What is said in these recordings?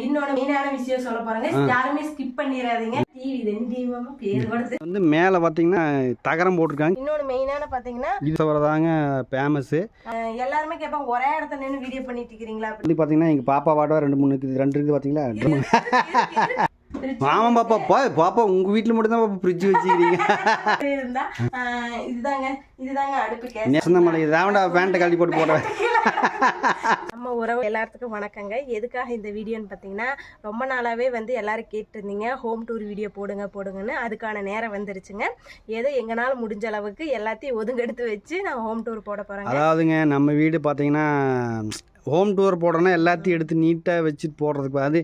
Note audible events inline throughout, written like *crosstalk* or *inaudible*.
இன்னொன்னு மெயினான விஷயம் சொல்ல போறாங்க. யாருமே ஸ்கிப் பண்ணிடாதீங்க டிவி ரெண்டு பேர் வந்து மேலே பார்த்தீங்கன்னா தகரம் போட்டிருக்காங்க. இன்னொன்னு மெயினான பாத்தீங்கன்னா இது வரதாங்க அஹ் எல்லாருமே கேட்பாங்க ஒரே இடத்துல நின்று வீடியோ பண்ணிட்டு இருக்கிறீங்களா அப்படி வந்து பார்த்தீங்கன்னா எங்கள் பாப்பா வாட்டா ரெண்டு மூணு இருக்குது ரெண்டு இருக்குது பார்த்தீங்களா ஆமாம் பாப்பா பா பாப்பா உங்கள் வீட்டில் மட்டும் தான் பாப்பா ஃப்ரிட்ஜ் வச்சுக்கிறீங்க. இதுதாங்க இதுதாங்க அடுப்பு கேஸ். நெசந்தமலை தாவண்டா பேண்ட்டை கழட்டி போட்டு போட்டேன் நம்ம உறவு எல்லாத்துக்கும் வணக்கங்க. எதுக்காக இந்த வீடியோன்னு பார்த்தீங்கன்னா ரொம்ப நாளாவே வந்து எல்லாரும் கேட்டிருந்தீங்க ஹோம் டூர் வீடியோ போடுங்க போடுங்கன்னு. அதுக்கான நேரம் வந்துருச்சுங்க. ஏதோ எங்களால முடிஞ்ச அளவுக்கு எல்லாத்தையும் ஒதுங்கெடுத்து வச்சு நான் ஹோம் டூர் போட போறேங்க. அதாவதுங்க நம்ம வீடு பார்த்தீங்கன்னா ஹோம் டூர் போடுறோன்னா எல்லாத்தையும் எடுத்து நீட்டாக வச்சுட்டு போடுறதுக்கு அது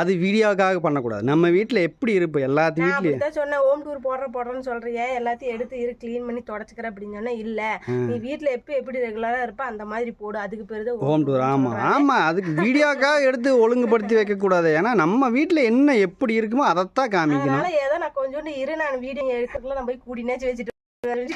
அது வீடியோக்காக பண்ணக்கூடாது. நம்ம வீட்டில் எப்படி இருப்போம்? எல்லாத்து நான் வீட்லேயும். சொன்னேன். ஹோம் டூர் போடுற போடுறேன்னு சொல்றிய. எல்லாத்தையும் எடுத்து இரு க்ளீன் பண்ணி தொடச்சுக்கிற அப்படின்னு சொன்னா இல்ல. நீ வீட்ல எப்ப எப்படி ரெகுலரா இருப்ப அந்த மாதிரி போடு. அதுக்கு பேரு ஹோம் டூர் ஆமாம் ஆமாம் அதுக்கு வீடியோக்காக எடுத்து ஒழுங்குபடுத்தி வைக்கக்கூடாது. ஏன்னா நம்ம வீட்டில் என்ன எப்படி இருக்குமோ அதைத்தான் காமிக்கணும். அதனால ஏதோ நான் கொஞ்சோண்டு இரு நான் வீடியோ எடுக்கிறதுல நான் போய் கூட்டினாச்சு வச்சுட்டு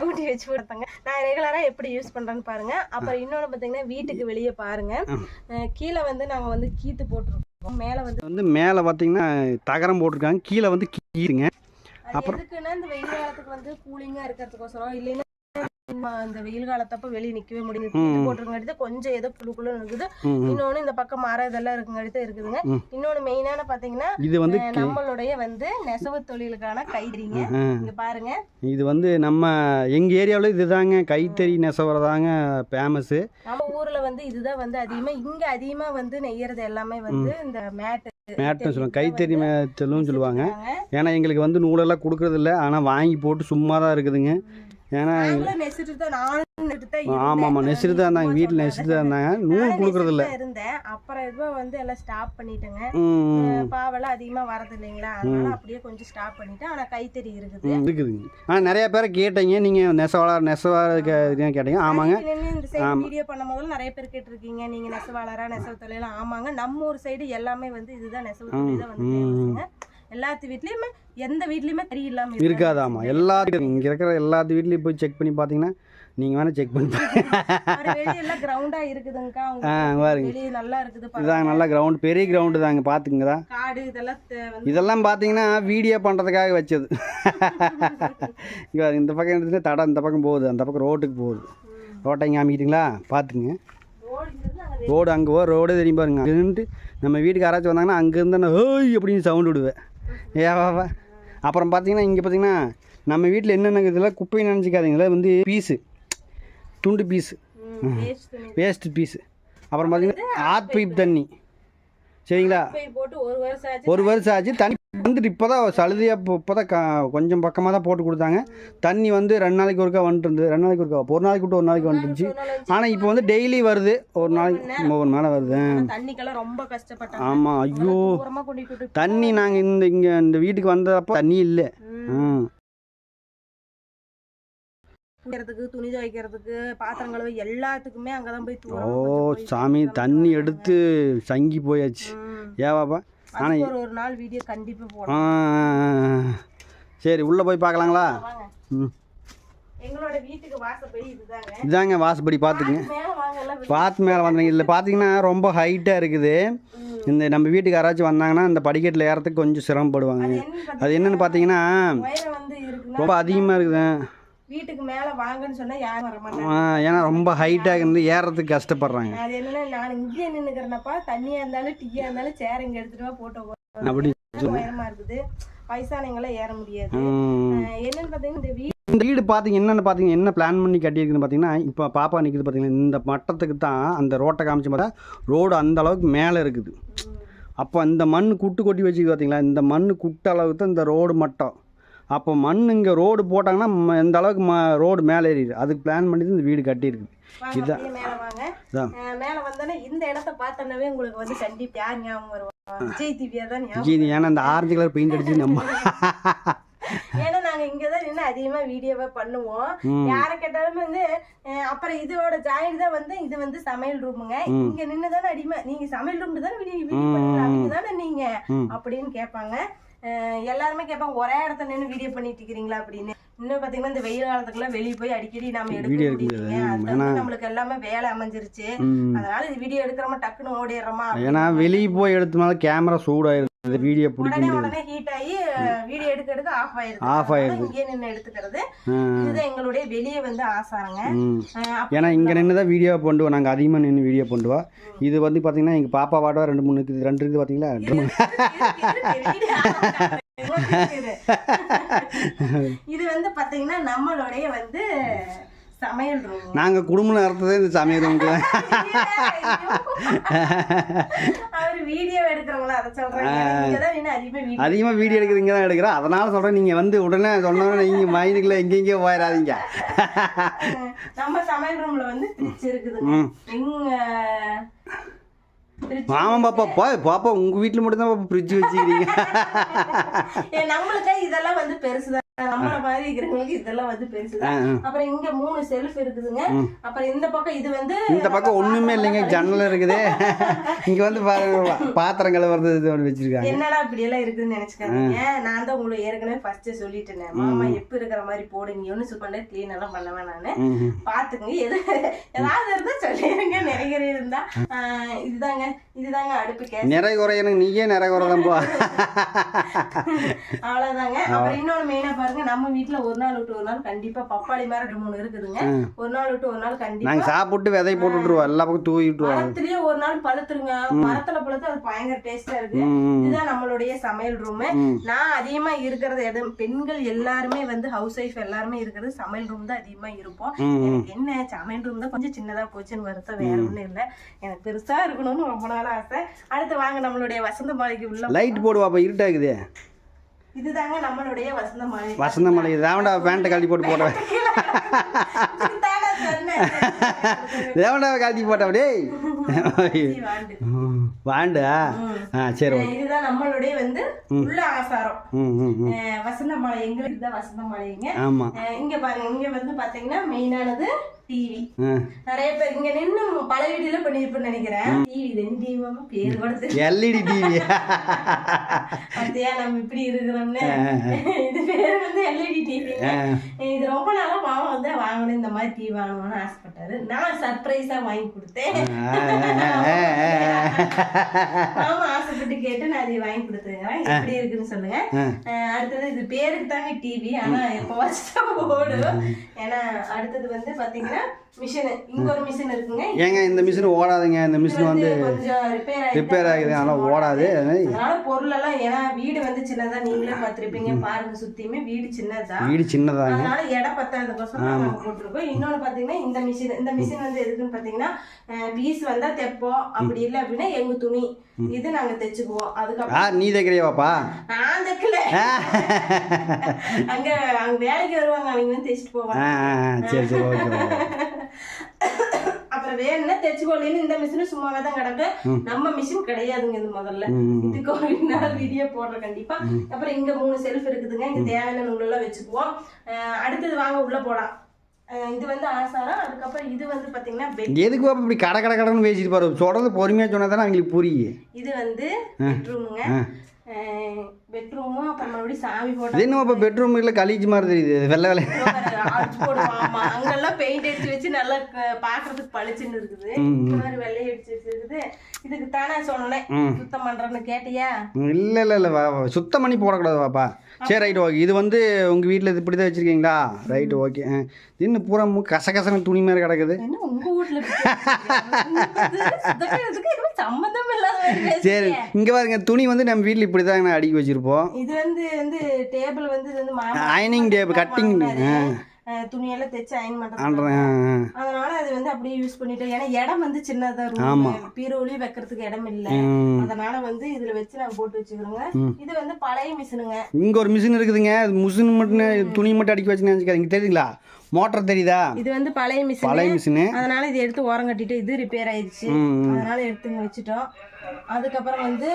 கூட்டி வச்சு கொடுத்தாங்க. நான் ரெகுலரா எப்படி யூஸ் பண்றேன்னு பாருங்க. அப்புறம் இன்னொன்னு பாத்தீங்கன்னா வீட்டுக்கு வெளியே பாருங்க. கீழே வந்து நாங்க வந்து கீத்து போட்டிருக்கோம். மேல வந்து வந்து மேலே பார்த்தீங்கன்னா தகரம் போட்டிருக்காங்க. கீழே வந்து கீருங்க அது எதுக்குன்னா இந்த வெயில் காலத்துக்கு வந்து கூலிங்கா இருக்கிறதுக்கோசரம் இல்லைன்னா இந்த வெயில் காலத்தப்ப வெளியே நிக்கவே முடியும் கீத்து போட்டிருக்காடி கொஞ்சம் ஏதோ புழு புழு இருக்குது. இன்னொன்னு இந்த பக்கம் மரம் இதெல்லாம் இருக்குங்காடி இருக்குதுங்க. இன்னொன்னு மெயினான பாத்தீங்கன்னா இது வந்து நம்மளுடைய வந்து நெசவு தொழிலுக்கான கைதிரிங்க ஆ, இங்க பாருங்க. இது வந்து நம்ம எங்கள் ஏரியாவில் இதுதாங்க. கைத்தறி நெசவுறதாங்க ஃபேமஸ்ஸு நம்ம ஊர்ல வந்து இதுதான் வந்து அதிகமா இங்க அதிகமா வந்து நெய்யறது எல்லாமே வந்து இந்த மேட் மேட்டுன்னு சொல்லுவாங்க. கைத்தறி மேட்டலும் சொல்லுவாங்க. ஏன்னா எங்களுக்கு வந்து நூலெல்லாம் கொடுக்கறது இல்ல ஆனால் வாங்கி போட்டு சும்மா தான் இருக்குதுங்க ஏன்னா நாங்களும் நெசிட்டு தான் இருந்தாங்க வீட்டில் நெசிட்டு தான் இருந்தாங்க. நூல் நானும் கொடுக்கறது இல்ல நெசிட்டு தான் இருந்தேன். அப்புறம் இப்போ வந்து எல்லாம் ஸ்டாப் பண்ணிட்டேங்க. பாவெல்லாம் அதிகமா வரது இல்லைங்களா? அதனால அப்படியே கொஞ்சம் ஸ்டாப் பண்ணிட்டேன். ஆனா கைத்தறி இருக்குது. இருக்குதுங்க. ஆ நிறைய பேரை கேட்டீங்க. நீங்கள் நெசவாளர் நெசவாளர் கேட்டீங்க. ஆமாங்க. வீடியோ பண்ணும் போதும் நிறைய பேர் கேட்டிருக்கீங்க. நீங்க நெசவாளரா நெசவு தொழிலா ஆமாங்க. நம்ம ஊர் சைடு எல்லாமே வந்து இதுதான் நெசவு தொழில் தான் வந்து எல்லாத்து வீட்லயுமே எந்த வீட்லயுமே தறி இல்லாம இருக்காது. இருக்காது ஆமாம் எல்லாத்துக்கும் இங்கே இருக்கிற எல்லாத்து வீட்லேயும் போய் செக் பண்ணி பார்த்தீங்கன்னா நீங்கள் வேணால் செக் பண்ணி எல்லாம் கிரவுண்டா இருக்குதுங்கக்கா. ஆ பாருங்க. நல்லா இருக்குது. இதாங்க நல்லா கிரவுண்ட் பெரிய கிரவுண்டு தாங்க. பார்த்துக்குங்க தான் காடு இதெல்லாம் இதெல்லாம் பார்த்தீங்கன்னா வீடியோ பண்ணுறதுக்காக வச்சது. இங்க இந்த பக்கம் எடுத்துட்டு தடம் இந்த பக்கம் போகுது. அந்த பக்கம் ரோட்டுக்கு போகுது. ரோட்டை இங்கே காமிக்கிட்டீங்களா பார்த்துங்க ரோடு அங்க போ ரோடே தெரியும் பாருங்க. அங்க நின்னுட்டு நம்ம வீட்டுக்கு யாராச்சும் வந்தாங்கன்னா அங்கேருந்து நான் ஹோய் அப்படின்னு சவுண்டு விடுவேன். ஏவாவா அப்புறம் பார்த்தீங்கன்னா இங்கே பார்த்தீங்கன்னா நம்ம வீட்டில் என்னென்ன இதெல்லாம் குப்பையை நினச்சிக்காதீங்களா வந்து பீஸு துண்டு பீஸு. வேஸ்ட்டு பீஸு அப்புறம் பார்த்தீங்கன்னா ஆத் பைப் தண்ணி. சரிங்களா? ஒரு வருஷம் ஆச்சு ஒரு வருஷம் ஆச்சு தண்ணி வந்துட்டு இப்போ தான் சலுதையாக இப்போ இப்போ தான் கொஞ்சம் பக்கமாக தான் போட்டு கொடுத்தாங்க. தண்ணி வந்து ரெண்டு நாளைக்கு ஒருக்கா வந்துட்டு இருந்தது. ரெண்டு நாளைக்கு ஒருக்கா ஒரு நாளைக்கு விட்டு ஒரு நாளைக்கு வந்துருந்துச்சு. ஆனால் இப்போ வந்து டெய்லி வருது. ஒரு நாளைக்கு ஒரு மேலே வருது. ரொம்ப கஷ்டப்பட்டாங்க. ஆமாம் ஐயோ. தண்ணி நாங்கள் இந்த இங்கே இந்த வீட்டுக்கு வந்தப்போ தண்ணி இல்லை. ம். குடிக்கிறதுக்கு துணி துவைக்கிறதுக்கு பாத்திரம் கழுவ எல்லாத்துக்குமே அங்கதான் போய் ஓ தூரம் சாமி தண்ணி எடுத்து சங்கி போயாச்சு. ஏவாப்பா அதுக்கு ஒரு ஒரு நாள் வீடியோ கண்டிப்பா ஆ சரி உள்ளே போய் பார்க்கலாங்களா? வாங்க. ம். எங்களோட வீட்டுக்கு வாசப்படி இதுதாங்க. இதாங்க வாசப்படி பார்த்துக்குங்க. மேல வாங்க எல்லாம் பார்த்து மேலே வந்தீங்க இதில் பார்த்தீங்கன்னா ரொம்ப ஹைட்டாக இருக்குது. இந்த நம்ம வீட்டுக்கு யாராச்சும் வந்தாங்கன்னா இந்த படிக்கட்டில் ஏறத்துக்கு கொஞ்சம் சிரமப்படுவாங்க. அது என்னென்னு பார்த்தீங்கன்னா உயரம் வந்து இருக்குன்னா ரொம்ப அதிகமாக இருக்குது. வீட்டுக்கு மேல வாங்கன்னு சொன்னா யாரும் வர மாட்டாங்க. ஏன்னா ரொம்ப ஹைட்டாக இருந்து ஏறத்துக்கு கஷ்டப்படுறாங்க. அது என்னன்னா நான் இங்கே நின்னுக்கிறேனப்பா தண்ணியா இருந்தாலும் டீயா இருந்தாலும் சேர் இங்க எடுத்துட்டு வா போட்டோ அப்படி உயரமா இருக்குது. வயசானவங்களாம் ஏற முடியாது. என்னன்னு பாத்தீங்கன்னா இந்த வீடு இந்த வீடு பார்த்தீங்க என்னென்னு பார்த்தீங்க என்ன பிளான் பண்ணி கட்டியிருக்குன்னு பார்த்தீங்கன்னா இப்போ பாப்பா நிற்குது பார்த்தீங்கன்னா இந்த மட்டத்துக்கு தான் அந்த ரோட்டை காமிச்சு பார்த்தா ரோடு அந்த அளவுக்கு மேலே இருக்குது. அப்போ இந்த மண் குட்டு கொட்டி வச்சுக்கு பார்த்தீங்களா இந்த மண் குட்ட அளவுக்கு தான் இந்த ரோடு மட்டம். அப்போ மண் இங்கே ரோடு போட்டாங்கன்னா இந்த அளவுக்கு ம ரோடு மேலே ஏறிடுது அதுக்கு பிளான் பண்ணி இந்த வீடு கட்டியிருக்குது வாங்க இதான். மேல வந்தோன்னே இந்த இடத்த பார்த்தோன்னே உங்களுக்கு வந்து கண்டிப்பா யார் ஞாபகம் வருவா? விஜய் திவ்யா தான் ஞாபகம் ஏன்னா இந்த ஆரஞ்சு கலர் பெயிண்ட் அடிச்சு நம்ம *laughs* ஏன்னா நாங்க இங்கதான் நின்று அதிகமா வீடியோவே பண்ணுவோம். யார கேட்டாலுமே வந்து அப்புறம் இதோட ஜாயின் தான் வந்து இது வந்து சமையல் ரூமுங்க இங்க நின்று தானே அடிமை. நீங்க சமையல் ரூம் தானே வீடியோ வீடியோ பண்ணுவீங்க தானே நீங்க. அப்படின்னு கேட்பாங்க. எல்லாருமே கேட்பாங்க ஒரே இடத்துல நின்று வீடியோ பண்ணிட்டு இருக்கிறீங்களா அப்படின்னு. இன்னும் பாத்தீங்கன்னா இந்த வெயில் காலத்துக்குலாம் வெளியே போய் அடிக்கடி நாம எடுக்க வந்து நம்மளுக்கு எல்லாமே வேலை அமைஞ்சிருச்சு. அதனால இது வீடியோ எடுக்கிறோமா டக்குன்னு ஓடிடுறோமா ஏன்னா வெளியே போய் எடுத்தனால கேமரா சூடாயிருது. வீடியோ பிடிக்க உடனே ஹீட் ஆகி வீடியோ எடுக்க எடுக்க ஆஃப் ஆயிருது. Off ஆயிருது. இங்கேயே நின்று எடுத்துக்கிறது. இதுதான் எங்களுடைய வெளியே வந்து ஆசாரங்க. ஏன்னா இங்கே நின்று தான் வீடியோ பண்ணுவோம் நாங்கள் அதிகமாக நின்று வீடியோ பண்ணுவோம் இது வந்து பார்த்தீங்கன்னா எங்கள் பாப்பா வாடா ரெண்டு மூணு இருக்குது ரெண்டு இருக்குது பார்த்தீங்களா இது வந்து பாத்தீங்கன்னா நம்மளுடைய வந்து சமையல் ரூம் நாங்கள் குடும்பம் நடத்துறதே இந்த சமையல் தான் அவர் வீடியோ எடுக்கிறவங்களா அதை வீடியோ அதிகமாக வீடியோ எடுக்கிறது இங்கே தான் எடுக்கிறோம். அதனால சொல்கிறேன் நீங்கள் வந்து உடனே சொன்னோன்னே நீங்கள் மைண்டுக்குள்ளே எங்கெங்கேயோ போயிடாதீங்க. நம்ம சமையல் ரூம்ல வந்து ஆமாம் பாப்பா பா பாப்பா உங்கள் வீட்டில் மட்டும்தான் பாப்பா ஃப்ரிட்ஜ் வச்சுக்கிறீங்க. நம்மளுக்கு இதெல்லாம் வந்து பெருசுதான். நம்மள மாதிரி இருக்கிறவங்களுக்கு இதெல்லாம் வந்து ஆ. அப்புறம் இங்க மூணு செல்ஃப் இருக்குதுங்க. அப்புறம் இந்த பக்கம் இது வந்து இந்த பக்கம் ஒன்றுமே இல்லைங்க ஜன்னல் இருக்குது. *laughs* இங்கே வந்து பாருங்க பாத்திரம் கழுவுறது இது வச்சுருக்காங்க. என்னடா இப்படி எல்லாம் இருக்குதுன்னு நினைச்சுக்காதீங்க. நான் தான் உங்களுக்கு ஏற்கனவே ஃபர்ஸ்ட் சொல்லிட்டேனே. மாமா எப்ப இருக்கிற மாதிரி போடுங்க ஒன்னும் சும்மா க்ளீன் எல்லாம் பண்ணவேன் நானு பாத்துக்குங்க எது ஏதாவது இருந்தா சொல்லிடுங்க நிறைய இருந்தா. இதுதாங்க. இதுதாங்க அடுப்பு கேஸ். நிறை குறையணும் நீயே நிறை குறைதான் போ *laughs* அவ்வளவுதாங்க அப்புறம் இன்னொன்னு மெயினா பாருங்க நம்ம வீட்ல ஒரு நாள் விட்டு ஒரு நாள் கண்டிப்பா பப்பாளி மரம் ரெண்டு மூணு இருக்குதுங்க. ஒரு நாள் விட்டு ஒரு நாள் கண்டிப்பா. நாங்கள் சாப்பிட்டு விதை போட்டு விட்ருவோம் எல்லா பக்கம் தூவி விட்ருவோம் மரத்துலயே ஒரு நாள் பழுத்துருங்க. மரத்துல பழுத்து அது பயங்கர டேஸ்டா இருக்கு. இதுதான் நம்மளுடைய சமையல் ரூம். நான் அதிகமா இருக்கிறது இடம் பெண்கள் எல்லாருமே வந்து ஹவுஸ் ஒய்ஃப் எல்லாருமே இருக்கிறது சமையல் ரூம் தான் அதிகமா இருப்போம். எனக்கு என்ன? சமையல் ரூம் தான் கொஞ்சம் சின்னதா போச்சுன்னு வருத்தம் வேற ஒண்ணும் இல்ல. எனக்கு பெருசா இருக்கணும்னு ரொம்ப நாள் ஆசை. அடுத்து வாங்க நம்மளுடைய வசந்த மாளிகை உள்ள லைட் போடு பாப்பா இருட்டாக்குது இதுதாங்க நம்மளுடைய வசந்த மாளிகை. வசந்த மலை தேவண்டா பேண்ட்டை கழட்டி போட்டு சொன்னேன். *laughs* தேவண்டா கழட்டி போட்டவன் டேய். *laughs* வாண்டு. ஆ சரி இதுதான் நம்மளுடைய வந்து உள்ள ஆசாரம். வசந்த மாலை எங்களுக்கு இதுதான் வசந்த மாலைங்க ஆமாம் அஹ் இங்க பாருங்க இங்க வந்து பாத்தீங்கன்னா மெயினானது டிவி நிறைய பேர் இங்க நின்னு பல வீடியோல பண்ணிருப்பேன்னு நினைக்கிறேன். டிவி ரெண்டு டிவி பேர் படுத்து எல்இடி டிவி பாத்தியா நம்ம இப்படி இருக்கிறோம்னு. இது பேர் வந்து எல்இடி டிவி இது ரொம்ப நாளா மாமா வந்து வாங்கணும் இந்த மாதிரி டிவி வாங்கணும்னு ஆசைப்பட்டாரு. நான் சர்ப்ரைஸா வாங்கி கொடுத்தேன். மாமா ஆசைப்பட்டு கேட்டு நான் அதை வாங்கி கொடுத்துருக்கேன் எப்படி இருக்குன்னு சொல்லுங்க. அடுத்தது இது பேருக்கு தாங்க டிவி ஆனா எப்போ வச்சுதான் ஓடும். ஏன்னா அடுத்தது வந்து பாத்தீங்கன்னா மிஷின். இங்க ஒரு மிஷின் இருக்குங்க. ஏங்க இந்த மிஷின் ஓடாதுங்க. இந்த மிஷின் வந்து ரிப்பேர் ஆகுது. ஆனால் ஓடாது. அதனால பொருள் எல்லாம் ஏன்னா வீடு வந்து சின்னதா நீங்களே பார்த்திருப்பீங்க. பாருங்க சுத்தியுமே வீடு சின்னதுதான் வீடு சின்னதாங்க. அதனால இடம் பத்தாததுக்கோசரம் நாங்க போட்டிருக்கோம். இன்னொன்னு பாத்தீங்கன்னா இந்த மிஷின் இந்த மிஷின் வந்து எதுக்குன்னு பாத்தீங்கன்னா பீஸ் வந்தா தைப்போம் அப்படி இல்லை அப்படின்னா எங்க துணி. இது நாங்க தைச்சுக்குவோம். அதுக்கப்புறம் நீ தைக்கிறியா பாப்பா நான் தைக்கல. அங்க அங்க வேலைக்கு வருவாங்க. அவங்க வந்து தைச்சிட்டு போவாங்க சரி சரி ஓகே அப்புறம் வேணும்னா தைச்சுக்கோலின்னு இந்த மிஷின் சும்மாவே தான் கிடக்கு. நம்ம மிஷின் கிடையாதுங்க இது முதல்ல. இதுக்கு வீடியோ போடுறோம் கண்டிப்பா. அப்புறம் இங்க மூணு செல்ஃப் இருக்குதுங்க. இங்க தேவையான நூலெல்லாம் வச்சுக்குவோம். அடுத்தது வாங்க உள்ள போலாம். இது வந்து ஆசாரம். அதுக்கப்புறம் இது வந்து பாத்தீங்கன்னா எதுக்கு இப்படி கடை கடை கடைன்னு பேசிட்டு பாரு. சொல்கிறது பொறுமையாக சொன்னா தானே அவங்களுக்கு புரியும் இது வந்து பெட்ரூமுங்க பெட்ரூமும் அப்புறம் மறுபடியும் சாமி இது போட்டோ என்ன பாப்பா பெட்ரூம் இல்லை கலீஜ் மாதிரி தெரியுது வெள்ளை வெள்ளை. அடிச்சு போடுவோம் ஆமா அங்கெல்லாம் பெயிண்ட் அடிச்சு வச்சு நல்லா க- பாக்குறதுக்கு பளிச்சுன்னு இருக்குது. இந்த மாதிரி வெள்ளை அடிச்சு வச்சிருக்குது இதுக்கு தானே சொன்னேன். சுத்தம் கேட்டியா? இல்லை இல்லை இல்லை. சுத்தம் பண்ணி போடக்கூடாது பாப்பா. சரி ரைட் ஓகே இது வந்து உங்கள் வீட்டில் இது இப்படி தான் வச்சுருக்கீங்களா ரைட்டு ஓகே இன்னும் பூரா மு- கசகசன்னு துணி மாதிரி கிடக்குது. என்ன உங்க வீட்டுல *laughs* சம்மந்தம் இல்லாத சரி. இங்கே பாருங்க. துணி வந்து நம்ம வீட்டில் இப்படி தான் அடுக்கி வச்சுருப்போம். இது வந்து வந்து டேபிள் வந்து இது வந்து அயனிங் டேபிள் கட்டிங் துணியெல்லாம் தைச்சு அயன் ஆ அதனால அது வந்து அப்படியே யூஸ் பண்ணிட்டேன் ஏன்னா இடம் வந்து சின்னதா ஆமா. இருக்கும் பீரோலயும் வைக்கிறதுக்கு இடம் இல்ல. அதனால வந்து இதுல வச்சு நாங்க போட்டு வச்சுக்கிறோங்க. இது வந்து பழைய மிஷினுங்க இங்கே ஒரு மிஷின் இருக்குதுங்க. மிஷின் மட்டும் துணி மட்டும் அடிக்க வச்சுன்னு நினச்சிக்காதீங்க. தெரியுங்களா மோட்டர் தெரியுதா? இது வந்து பழைய மிஷின் பழைய மிஷினு அதனால இது எடுத்து ஓரம் கட்டிட்டு இது ரிப்பேர் ஆயிடுச்சு. அதனால எடுத்துங்க வச்சுட்டோம். அதுக்கப்புறம் வந்து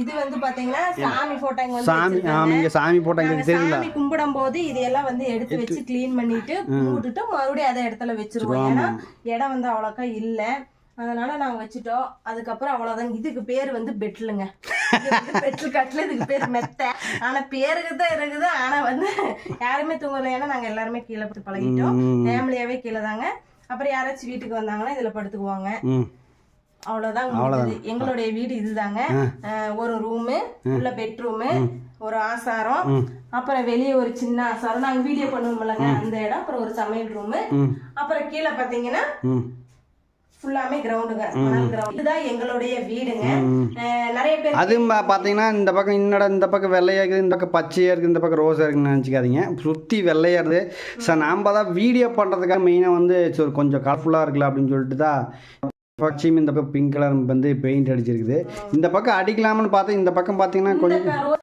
இது வந்து பாத்தீங்கன்னா சாமி போட்டோங்க வந்து சாமி ஆமாம் இங்கே சாமி போட்டாங்க தெரியுங்களா சாமி கும்பிடும் போது இதையெல்லாம் வந்து எடுத்து வச்சு க்ளீன் பண்ணிட்டு கும்பிட்டுட்டு மறுபடியும் அதை இடத்துல வச்சிருவோம். ஏன்னா இடம் வந்து அவ்வளோக்கா இல்ல. அதனால நாங்க வச்சுட்டோம். அதுக்கப்புறம் அவ்வளவுதான். இதுக்கு பேர் வந்து பெட்லுங்க. பெட்லு கட்டில் இதுக்கு பேர் மெத்த. ஆனா பேருக்கு தான் இருக்குது. ஆனா வந்து யாருமே தூங்கல. ஏன்னா நாங்க எல்லாருமே கீழே படுத்து பழகிட்டோம். ஃபேமிலியாவே கீழே தாங்க. அப்புறம் யாராச்சும் வீட்டுக்கு வந்தாங்கன்னா இதுல படுத்துக்குவாங்க. முடிஞ்சது. எங்களுடைய வீடு இதுதாங்க. ஒரு ரூமு உள்ள பெட்ரூமு ஒரு ஆசாரம். அப்புறம் வெளியே ஒரு சின்ன ஆசாரம். நாங்க வீடியோ பண்ணுவோம்லங்க. அந்த இடம். அப்புறம் ஒரு சமையல் ரூமு. அப்புறம் கீழே பாத்தீங்கன்னா ஃபுல்லாமே கிரவுண்டுங்க கிரவுண்ட் இதுதான் எங்களுடைய வீடுங்க. அஹ் நிறைய பேர் அதுவும் பா- பார்த்தீங்கன்னா இந்த பக்கம் இன்னோட இந்த பக்கம் வெள்ளையாக இருக்குது இந்த பக்கம் பச்சையாக இருக்குது இந்த பக்கம் ரோஸாக இருக்குன்னு நினச்சிக்காதீங்க. சுற்றி வெள்ளையாக இருக்குது. சார் நாம் தான் வீடியோ பண்ணுறதுக்காக மெயினாக வந்து கொஞ்சம் கலர்ஃபுல்லாக இருக்கலாம் அப்படின்னு சொல்லிட்டு தான் பச்சையும் இந்த பக்கம் பிங்க் கலர் வந்து பெயிண்ட் அடிச்சிருக்குது. இந்த பக்கம் அடிக்கலாம்னு பார்த்தா இந்த பக்கம் பார்த்தீங்கன்னா கொஞ்சம் கலர்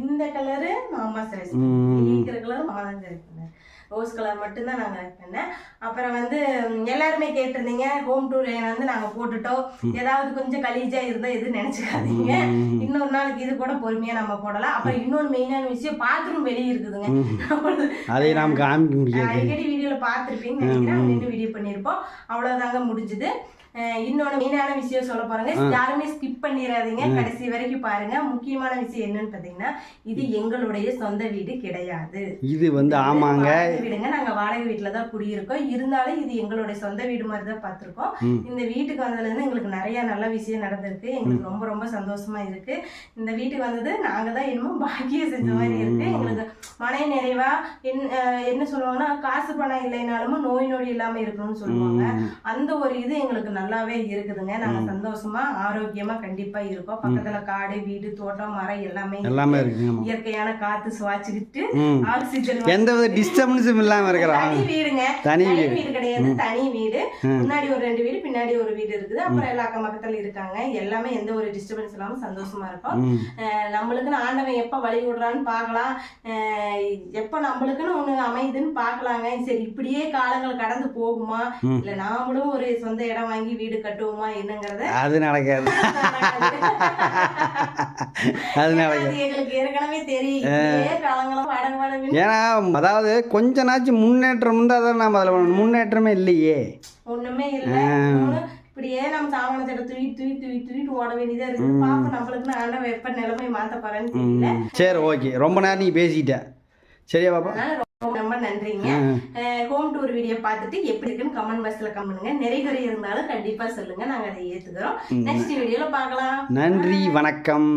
இந்த மாமா ம். இருக்கிற கலர் மாமா தான் ரோஸ் கலர் மட்டும்தான் நாங்க பண்ணேன். அப்புறம் வந்து எல்லாருமே கேட்டிருந்தீங்க ஹோம் டூர் வந்து நாங்க போட்டுட்டோம். ஏதாவது கொஞ்சம் கலீஜா இருந்தா எதுவும் நினைச்சுக்காதீங்க. இன்னொரு நாளைக்கு இது கூட பொறுமையா நம்ம போடலாம். அப்புறம் இன்னொரு மெயினான விஷயம் பாத்ரூம் வெளியே இருக்குதுங்க. அதை நாம் காமிக்க முடியாது. அடிக்கடி வீடியோல பார்த்துருப்பீங்கன்னு நினைக்கிறேன். வீடியோ பண்ணியிருப்போம். அவ்வளவுதாங்க முடிஞ்சுது. இன்னொன்னு மெயினான விஷயம் சொல்ல போறாங்க. யாருமே ஸ்கிப் பண்ணிடாதீங்க கடைசி வரைக்கும் பாருங்க. முக்கியமான விஷயம் என்னன்னு பாத்தீங்கன்னா இது எங்களுடைய சொந்த வீடு கிடையாது. இது வந்து ஆமாங்க. வீடுங்க. நாங்க வாடகை வீட்டுல தான் குடியிருக்கோம். இருந்தாலும் இது எங்களுடைய சொந்த வீடு மாதிரி தான் பார்த்திருக்கோம். இந்த வீட்டுக்கு வந்ததுல இருந்து எங்களுக்கு நிறைய நல்ல விஷயம் நடந்திருக்கு. எங்களுக்கு ரொம்ப ரொம்ப சந்தோஷமா இருக்கு. இந்த வீட்டுக்கு வந்தது நாங்க தான் என்னமோ பாக்கியம் செஞ்ச மாதிரி இருக்கு. எங்களுக்கு மன நிறைவா என்ன சொல்லுவாங்கன்னா காசு பணம் இல்லைனாலும் நோய் நொடி இல்லாம இருக்கணும்னு சொல்லுவாங்க. அந்த ஒரு இது எங்களுக்கு நல்லாவே இருக்குதுங்க. நாங்க சந்தோஷமா ஆரோக்கியமா கண்டிப்பா இருக்கோம். பக்கத்துல காடு வீடு தோட்டம் மரம் எல்லாமே இருக்கு. எல்லாமே ஆமாம் இயற்கையான காத்து சுவாச்சிக்கிட்டு ஆக்சிஜன் எந்த வித டிஸ்டர்பன்ஸும் இல்லாமல் இருக்கிறான் தனி வீடுங்க. தனி வீடு. கிடையாது. தனி வீடு. முன்னாடி ஒரு ரெண்டு வீடு பின்னாடி ஒரு வீடு இருக்குது. அப்புறம் எல்லா அக்கம் பக்கத்துல இருக்காங்க. எல்லாமே எந்த ஒரு டிஸ்டர்பன்ஸ் இல்லாம சந்தோஷமா இருக்கும். நம்மளுக்குன்னு ஆண்டவன் எப்ப வழி விடுறான்னு பார்க்கலாம். எப்ப நம்மளுக்குன்னு ஒண்ணு அமையுதுன்னு பார்க்கலாங்க. சரி இப்படியே காலங்கள் கடந்து போகுமா? இல்ல நாமளும் ஒரு சொந்த இடம் வாங்கி வீடு கட்டுவோமா என்னங்கறத அது நடக்காது. அது நடக்காது. எங்களுக்கு ஏற்கனவே தெரியும். ஏன்னா அதாவது கொஞ்ச நாச்சும் முன்னேற்றம் தான் நம்ம அதில் முன்னேற்றமே இல்லையே. ஒண்ணுமே இல்ல. இப்படியே நம்ம சாமான சட்டை தூக்கி தூக்கி தூக்கி தூக்கிட்டு ஓட வேண்டியதா இருக்குது பாப்போம் நம்மளுக்கு ஆண்டவன் எப்ப நிலைமை மாத்த போறேன்னு சரி ஓகே. ரொம்ப நேரம் நீ பேசிட்ட. சரியா பாப்பா ரொம்ப நன்றிங்க. ஹோம் டூர் வீடியோ பார்த்துட்டு எப்படி இருக்குன்னு கமெண்ட் பாக்ஸ்ல கமெண்ட் பண்ணுங்க. நிறைகுறை இருந்தாலும் கண்டிப்பா சொல்லுங்க. நாங்க அதை ஏத்துக்கிறோம். நெக்ஸ்ட் வீடியோல பார்க்கலாம். நன்றி வணக்கம்.